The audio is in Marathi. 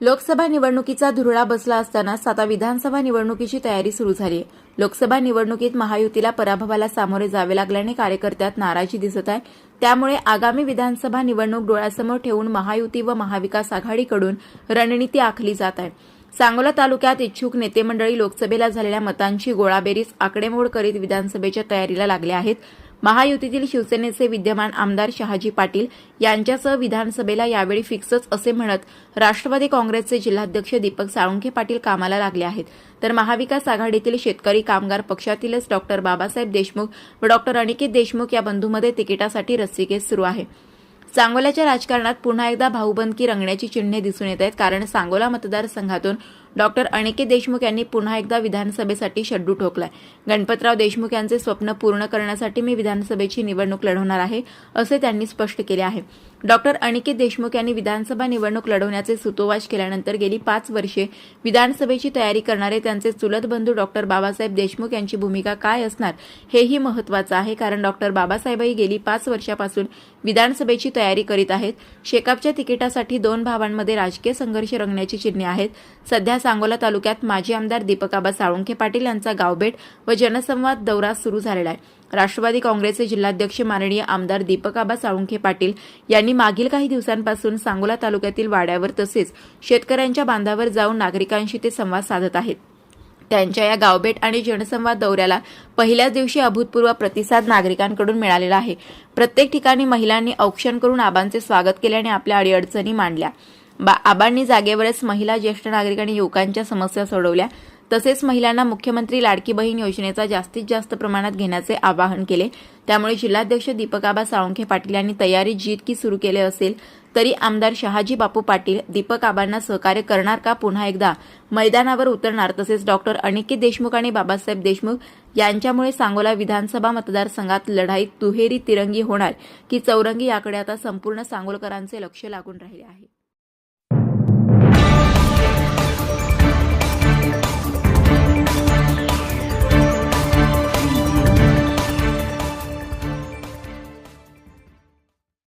लोकसभा निवडणुकीचा धुरळा बसला असतानाच आता विधानसभा निवडणुकीची तयारी सुरू झाली. आहे लोकसभा निवडणुकीत महायुतीला पराभवाला सामोरे जावे लागल्याने कार्यकर्त्यात नाराजी दिसत आहे. त्यामुळे आगामी विधानसभा निवडणूक डोळ्यासमोर ठेवून महायुती व महाविकास आघाडीकडून रणनीती आखली जात आहे. सांगोला तालुक्यात इच्छुक नेतेमंडळी लोकसभेला झालेल्या मतांची गोळाबेरीज आकडेमोड करीत विधानसभेच्या तयारीला लागले आहेत. महायुतीतील शिवसेनेचे विद्यमान आमदार शहाजी पाटील यांच्यासह विधानसभेला यावेळी फिक्सच असे म्हणत राष्ट्रवादी काँग्रेसचे जिल्हाध्यक्ष दीपक साळुंखे पाटील कामाला लागले आहेत. तर महाविकास आघाडीतील शेतकरी कामगार पक्षातीलच डॉक्टर बाबासाहेब देशमुख व डॉक्टर अनिकेत देशमुख या बंधूमध्ये तिकिटासाठी रस्सीखेच सुरू आहे. सांगोल्याच्या राजकारणात पुन्हा एकदा भाऊबंदकी रंगण्याची चिन्हे दिसून येत आहेत. कारण सांगोला मतदारसंघातून डॉक्टर अनिकेत देशमुख यांनी पुन्हा एकदा विधानसभेसाठी शड्डू ठोकलाय. गणपतराव देशमुख यांचे स्वप्न पूर्ण करण्यासाठी मी विधानसभेची निवडणूक लढवणार आहे असे त्यांनी स्पष्ट केले आहे. डॉक्टर अनिकेत देशमुख यांनी विधानसभा निवडणूक लढवण्याचे सुतोवाच केल्यानंतर गेली पाच वर्षे विधानसभेची तयारी करणारे त्यांचे चुलत बंधू डॉक्टर बाबासाहेब देशमुख यांची भूमिका काय असणार हेही महत्वाचं आहे. कारण डॉक्टर बाबासाहेबही गेली पाच वर्षापासून विधानसभेची तयारी करीत आहेत. शेकापच्या तिकिटासाठी दोन भावांमध्ये राजकीय संघर्ष रंगण्याची चिन्हे आहेत. सध्या सांगोला तालुक्यात माजी आमदार दीपकाबा साळुंखे पाटील यांचा गावभेट व जनसंवाद दौरा सुरू झालेला आहे. राष्ट्रवादी काँग्रेसचे जिल्हाध्यक्ष माननीय आमदार दीपकाबा साळुंखे पाटील यांनी मागील काही दिवसांपासून सांगोला तालुक्यातील वाड्यावर तसेच शेतकऱ्यांच्या बांधावर जाऊन नागरिकांशी ते संवाद साधत आहेत. त्यांच्या या गावभेट आणि जनसंवाद दौऱ्याला पहिल्याच दिवशी अभूतपूर्व प्रतिसाद नागरिकांकडून मिळालेला आहे. प्रत्येक ठिकाणी महिलांनी औक्षण करून आबांचे स्वागत केल्याने आपल्या अडीअडचणी मांडल्या. बा आबांनी जागेवरच महिला ज्येष्ठ नागरिक आणि युवकांच्या समस्या सोडवल्या. तसेच महिलांना मुख्यमंत्री लाडकी बहीण योजनेचा जास्तीत जास्त प्रमाणात घेण्याचे आवाहन केले. त्यामुळे जिल्हाध्यक्ष दीपकाबा साळुंखे पाटील यांनी तयारी जितकी सुरू केले असेल तरी आमदार शहाजी बापू पाटील दीपक आबांना सहकार्य करणार का पुन्हा एकदा? मैदानावर उतरणार तसेच डॉक्टर अनिकेत देशमुख आणि बाबासाहेब देशमुख यांच्यामुळे सांगोला विधानसभा मतदारसंघात लढाईत दुहेरी तिरंगी होणार की चौरंगी याकडे आता संपूर्ण सांगोलकरांचे लक्ष लागून राहिले आहे.